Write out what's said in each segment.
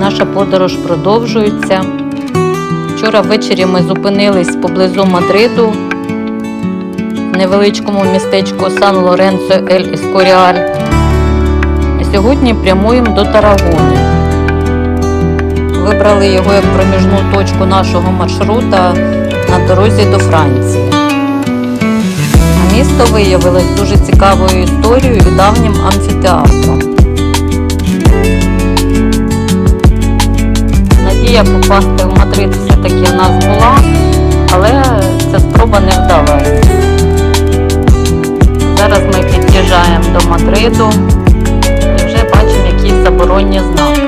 Наша подорож продовжується. Вчора ввечері ми зупинились поблизу Мадриду в невеличкому містечку Сан Лоренцо Ель Ескоріаль. А сьогодні прямуємо до Тарагони. Вибрали його як проміжну точку нашого маршрута на дорозі до Франції. Місто виявилось дуже цікавою історією і давнім амфітеатром. Надія попасти в Мадрид все-таки в нас була, але ця спроба не вдалася. Зараз ми під'їжджаємо до Мадриду і вже бачимо якісь заборонні знаки.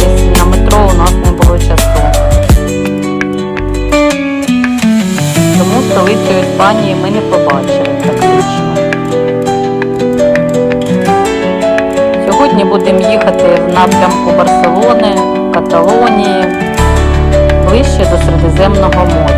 І на метро у нас не було часу. Тому столицю Іспанії ми не побачили практично. Сьогодні будемо їхати в напрямку Барселони, Каталонії, ближче до Середземного моря.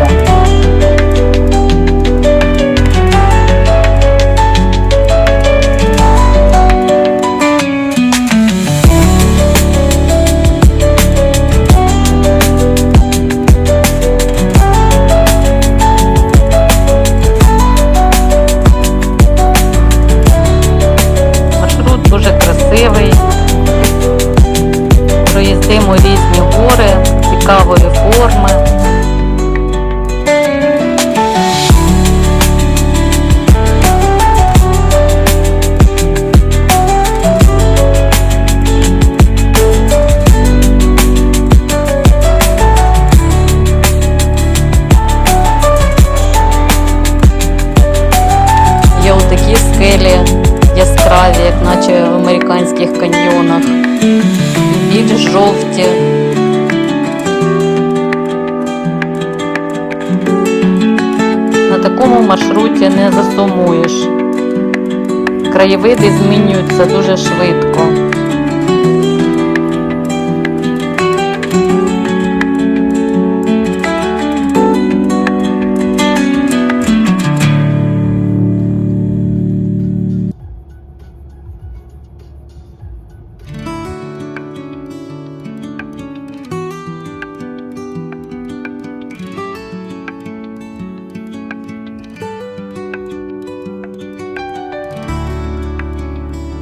Маршруті не засумуєш. Краєвиди змінюються дуже швидко.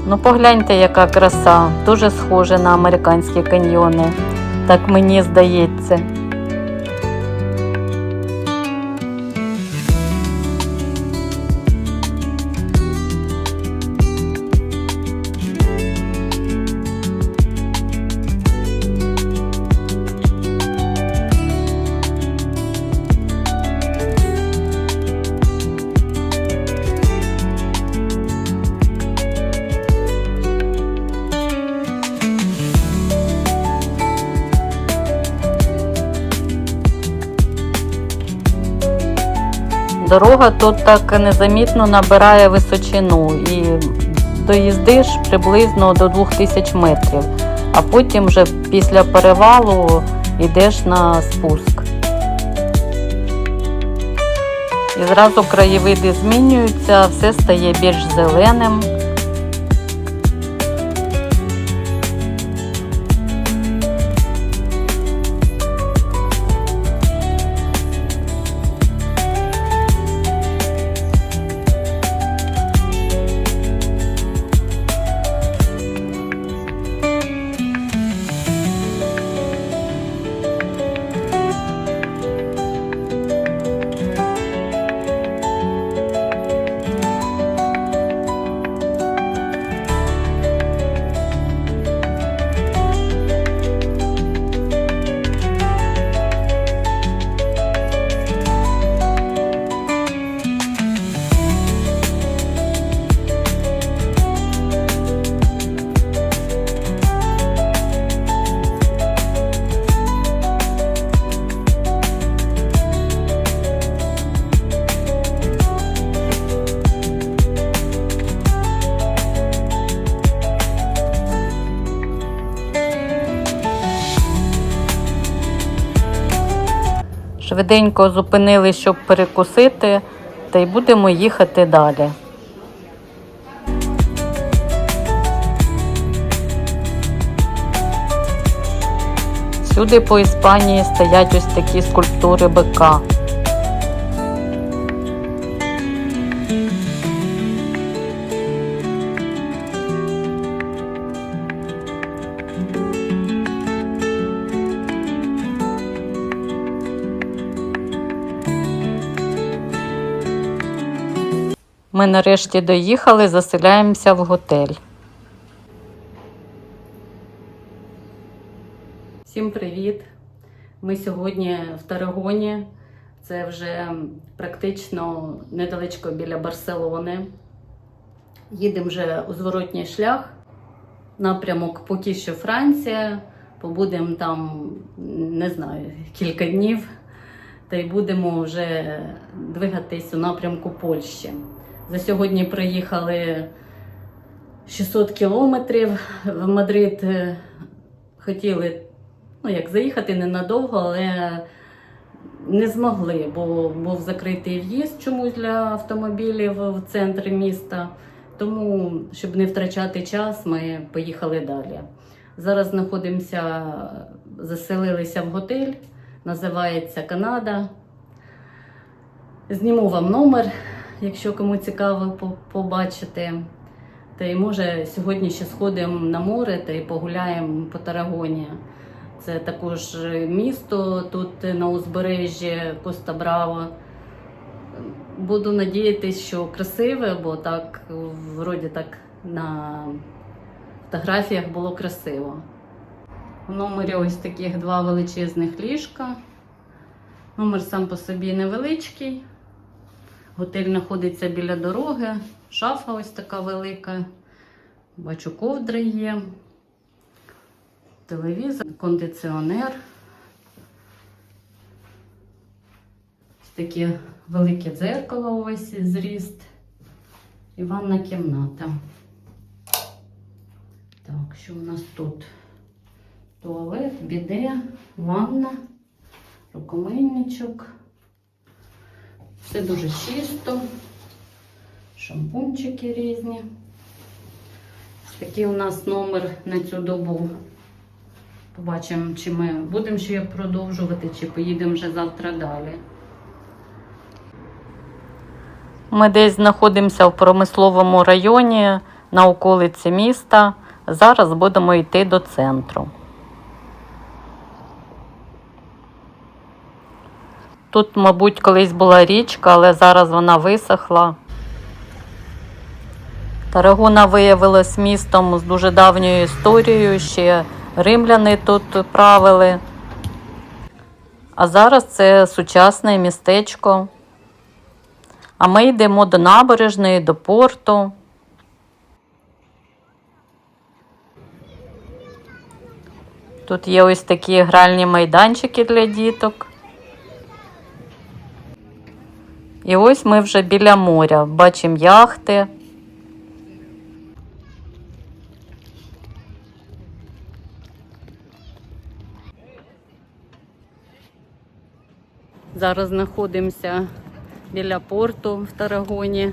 Ну погляньте, яка краса, дуже схоже на американські каньйони. Так мені здається. Дорога тут так незамітно набирає височину і доїздиш приблизно до 2000 метрів, а потім вже після перевалу йдеш на спуск. І зразу краєвиди змінюються, все стає більш зеленим. Швиденько зупинили, щоб перекусити, та й будемо їхати далі. Сюди по Іспанії стоять ось такі скульптури бика. Ми нарешті доїхали, заселяємося в готель. Всім привіт! Ми сьогодні в Тарагоні. Це вже практично недалечко біля Барселони. Їдемо вже у зворотній шлях. Напрямок поки що Франція. Побудемо там, не знаю, кілька днів. Та й будемо вже двигатись у напрямку Польщі. За сьогодні проїхали 600 кілометрів в Мадрид. е, Хотіли ну, як заїхати ненадовго, але не змогли, бо був закритий в'їзд чомусь для автомобілів в центр міста. Тому, щоб не втрачати час, ми поїхали далі. Зараз знаходимося, заселилися в готель, називається Канада. Зніму вам номер, якщо кому цікаво побачити. Та й може сьогодні ще сходимо на море та й погуляємо по Тарагоні. Це також місто тут на узбережжі Коста Браво. Буду надіятися, що красиве, бо так, вроді так на фотографіях було красиво. У номері ось таких два величезних ліжка. Номер сам по собі невеличкий. Готель знаходиться біля дороги, шафа ось така велика. Бачу, ковдри є, телевізор, кондиціонер. Ось таке велике дзеркало увесь зріст. І ванна кімната. Так, що у нас тут? Туалет, біде, ванна, рукомийничок. Все дуже чисто, шампунчики різні. Такий у нас номер на цю добу. Побачимо, чи ми будемо ще продовжувати, чи поїдемо вже завтра далі. Ми десь знаходимося в промисловому районі на околиці міста. Зараз будемо йти до центру. Тут, мабуть, колись була річка, але зараз вона висохла. Тарагона виявилась містом з дуже давньою історією, ще римляни тут правили. А зараз це сучасне містечко. А ми йдемо до набережної, до порту. Тут є ось такі гральні майданчики для діток. І ось ми вже біля моря. Бачимо яхти. Зараз знаходимося біля порту в Тарагоні.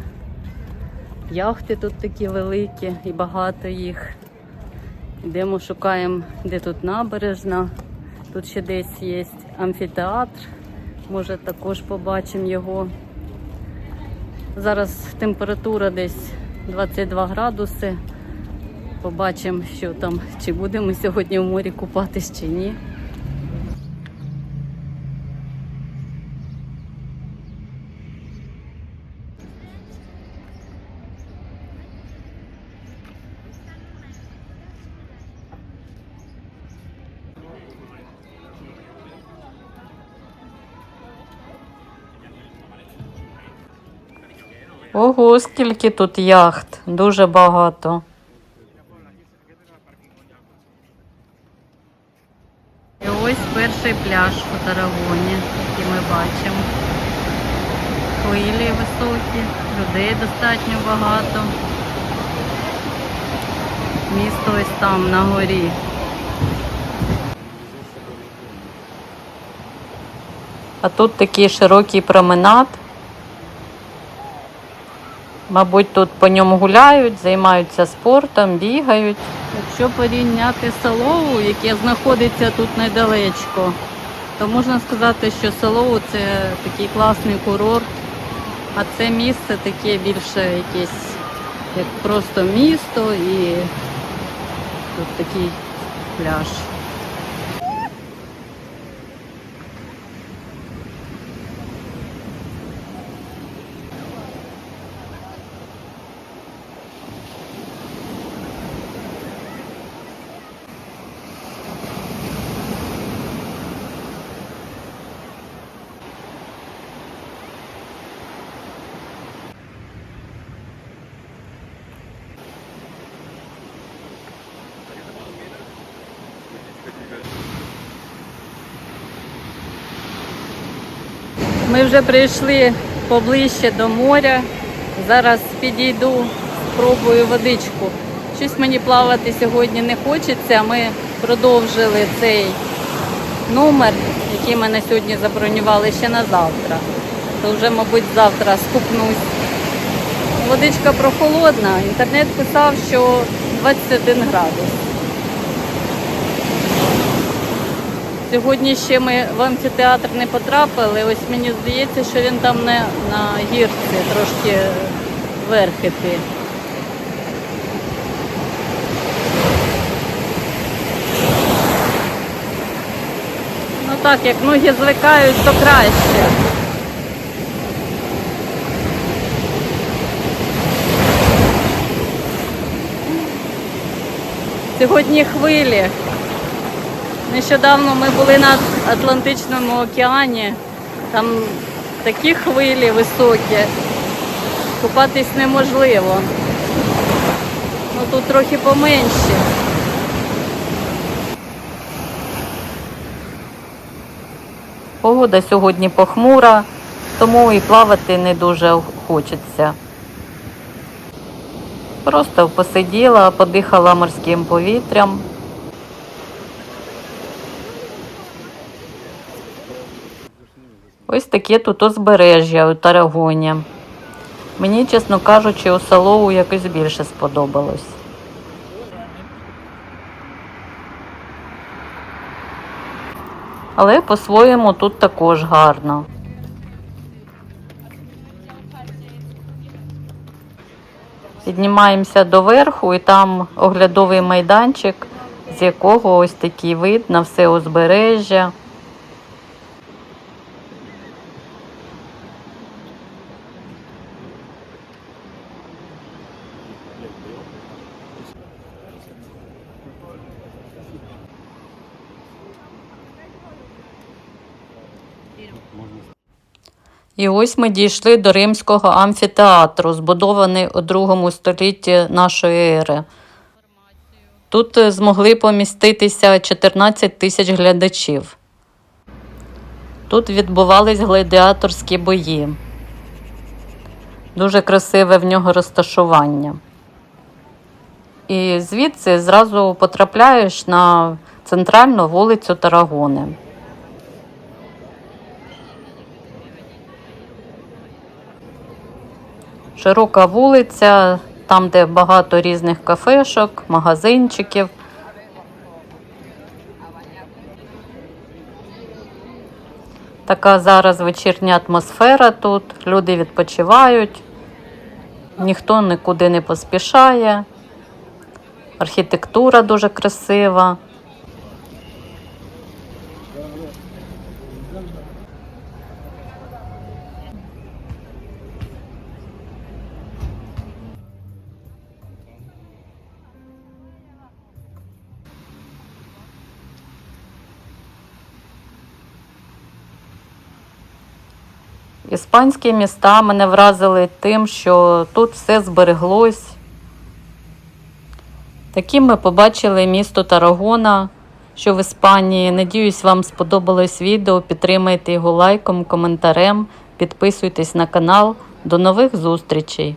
Яхти тут такі великі і багато їх. Йдемо, шукаємо, де тут набережна. Тут ще десь є амфітеатр. Може також побачимо його. Зараз температура десь 22 градуси. Побачимо, що там, чи будемо сьогодні в морі купатись чи ні. Ого, скільки тут яхт, дуже багато. І ось перший пляж у Тарагоні, який ми бачимо. Хвилі високі, людей достатньо багато. Місто ось там на горі. А тут такий широкий променад. Мабуть, тут по ньому гуляють, займаються спортом, бігають. Якщо порівняти Солову, яке знаходиться тут недалечко, то можна сказати, що Солову це такий класний курорт, а це місце таке більше якесь як просто місто і тут такий пляж. Ми вже прийшли поближче до моря. Зараз підійду, спробую водичку. Щось мені плавати сьогодні не хочеться. Ми продовжили цей номер, який ми на сьогодні забронювали ще на завтра. То вже, мабуть, завтра скупнусь. Водичка прохолодна. Інтернет писав, що 21 градус. Сьогодні ще ми в амфітеатр не потрапили. Ось мені здається, що він там не на гірці трошки вверх іти. Ну так, як ноги звикають, то краще. Сьогодні хвилі. Нещодавно ми були на Атлантичному океані. Там такі хвилі високі. Купатись неможливо. Ну тут трохи поменші. Погода сьогодні похмура, тому і плавати не дуже хочеться. Просто посиділа, подихала морським повітрям. Ось таке тут узбережжя у Тарагоні. Мені, чесно кажучи, у Салову якось більше сподобалось. Але по-своєму тут також гарно. Піднімаємося до верху і там оглядовий майданчик, з якого ось такий вид на все узбережжя. І ось ми дійшли до римського амфітеатру, збудований у другому столітті нашої ери. Тут е, змогли поміститися 14 тисяч глядачів. Тут відбувались гладіаторські бої. Дуже красиве в нього розташування. І звідси зразу потрапляєш на центральну вулицю Тарагони. Широка вулиця, там, де багато різних кафешок, магазинчиків. Така зараз вечірня атмосфера тут. Люди відпочивають, ніхто нікуди не поспішає. Архітектура дуже красива. Іспанські міста мене вразили тим, що тут все збереглось. Таким ми побачили місто Тарагона, що в Іспанії. Надіюсь, вам сподобалось відео. Підтримайте його лайком, коментарем, підписуйтесь на канал. До нових зустрічей!